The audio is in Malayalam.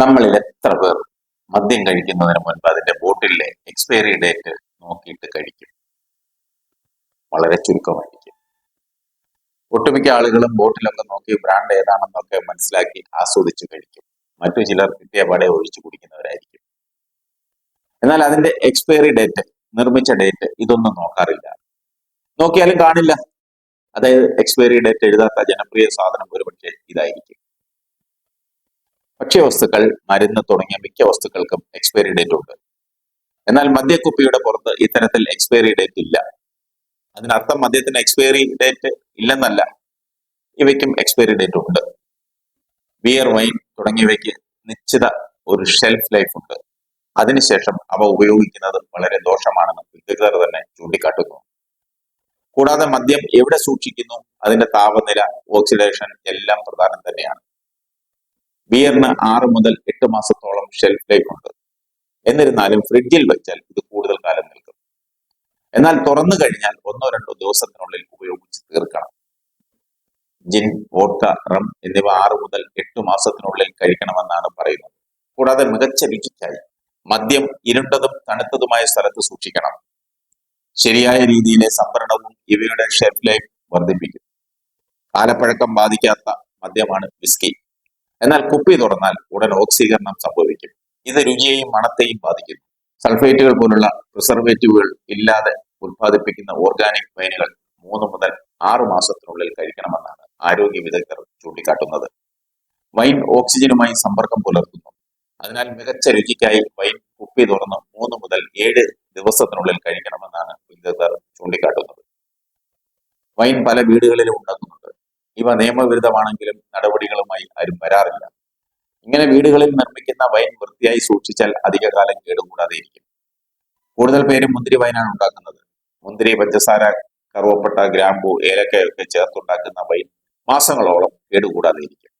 നമ്മളിൽ എത്ര പേർ മദ്യം കഴിക്കുന്നതിന് മുൻപ് അതിന്റെ ബോട്ടിലെ എക്സ്പയറി ഡേറ്റ് നോക്കിയിട്ട് കഴിക്കും. വളരെ ചുരുക്കമായിരിക്കും. ഒട്ടുമിക്ക ആളുകളും ബോട്ടിലൊക്കെ നോക്കി ബ്രാൻഡ് ഏതാണെന്നൊക്കെ മനസ്സിലാക്കി ആസ്വദിച്ച് കഴിക്കും. മറ്റു ചിലർ കിട്ടിയ പാടെ ഒഴിച്ചു കുടിക്കുന്നവരായിരിക്കും. എന്നാൽ അതിന്റെ എക്സ്പയറി ഡേറ്റ് നിർമ്മിച്ച ഡേറ്റ് ഇതൊന്നും നോക്കാറില്ല. നോക്കിയാലും കാണില്ല. അതായത് എക്സ്പയറി ഡേറ്റ് എഴുതാത്ത ജനപ്രിയ സാധനം ഒരുപക്ഷെ ഇതായിരിക്കും. ഭക്ഷ്യവസ്തുക്കൾ മരുന്ന് തുടങ്ങിയ മിക്ക വസ്തുക്കൾക്കും എക്സ്പയറി ഡേറ്റ് ഉണ്ട്. എന്നാൽ മദ്യക്കുപ്പിയുടെ പുറത്ത് ഇത്തരത്തിൽ എക്സ്പയറി ഡേറ്റ് ഇല്ല. അതിനർത്ഥം മദ്യത്തിന് എക്സ്പയറി ഡേറ്റ് ഇല്ലെന്നല്ല. ഇവയ്ക്കും എക്സ്പയറി ഡേറ്റ് ഉണ്ട്. ബിയർ വൈൻ തുടങ്ങിയവയ്ക്ക് നിശ്ചിത ഒരു ഷെൽഫ് ലൈഫ് ഉണ്ട്. അതിനുശേഷം അവ ഉപയോഗിക്കുന്നത് വളരെ ദോഷമാണെന്ന് വിദഗ്ധർ തന്നെ ചൂണ്ടിക്കാട്ടുന്നു. കൂടാതെ മദ്യം എവിടെ സൂക്ഷിക്കുന്നു? അതിന്റെ താപനില ഓക്സിഡേഷൻ എല്ലാം പ്രധാനം തന്നെയാണ്. ബിയറിന് ആറ് മുതൽ എട്ട് മാസത്തോളം ഷെൽഫ് ലൈഫ് ഉണ്ട്. എന്നിരുന്നാലും ഫ്രിഡ്ജിൽ വെച്ചാൽ ഇത് കൂടുതൽ കാലം നിൽക്കും. എന്നാൽ തുറന്നു കഴിഞ്ഞാൽ ഒന്നോ രണ്ടോ ദിവസത്തിനുള്ളിൽ ഉപയോഗിച്ച് തീർക്കണം. ജിൻ വോട്ട റം എന്നിവ ആറ് മുതൽ എട്ട് മാസത്തിനുള്ളിൽ കഴിക്കണമെന്നാണ് പറയുന്നത്. കൂടാതെ മികച്ച രുചിക്കായി മദ്യം ഇരുണ്ടതും തണുത്തതുമായ സ്ഥലത്ത് സൂക്ഷിക്കണം. ശരിയായ രീതിയിലെ സംഭരണവും ഇവയുടെ ഷെൽഫ് ലൈഫ് വർദ്ധിപ്പിക്കും. കാലപ്പഴക്കം ബാധിക്കാത്ത മദ്യമാണ് വിസ്കി എന്നാൽ കുപ്പി തുറന്നാൽ ഉടൻ ഓക്സീകരണം സംഭവിക്കും. ഇത് രുചിയെയും മണത്തെയും ബാധിക്കുന്നു. സൾഫേറ്റുകൾ പോലുള്ള പ്രിസർവേറ്റീവുകൾ ഇല്ലാതെ ഉത്പാദിപ്പിക്കുന്ന ഓർഗാനിക് വൈനുകൾ മൂന്ന് മുതൽ ആറു മാസത്തിനുള്ളിൽ കഴിക്കണമെന്നാണ് ആരോഗ്യ വിദഗ്ധർ ചൂണ്ടിക്കാട്ടുന്നത്. വൈൻ ഓക്സിജനുമായി സമ്പർക്കം പുലർത്തുന്നു. അതിനാൽ മികച്ച രുചിക്കായി വൈൻ കുപ്പി തുറന്ന് മൂന്ന് മുതൽ ഏഴ് ദിവസത്തിനുള്ളിൽ കഴിക്കണമെന്നാണ് വിദഗ്ധർ ചൂണ്ടിക്കാട്ടുന്നത്. വൈൻ പല വീടുകളിലും ഉണ്ടാക്കുന്നുണ്ട്. ഇവ നിയമവിരുദ്ധമാണെങ്കിലും നടപടികളുമായി ആരും വരാറില്ല. ഇങ്ങനെ വീടുകളിൽ നിർമ്മിക്കുന്ന വൈൻ വൃത്തിയായി സൂക്ഷിച്ചാൽ അധികകാലം കേടുകൂടാതെ ഇരിക്കും കൂടുതൽ പേരും മുന്തിരി വൈനാണ് ഉണ്ടാക്കുന്നത്. മുന്തിരി പഞ്ചസാര കറുവപ്പട്ട ഗ്രാമ്പു ഏലക്കയൊക്കെ ചേർത്തുണ്ടാക്കുന്ന വൈൻ മാസങ്ങളോളം കേടുകൂടാതെ ഇരിക്കും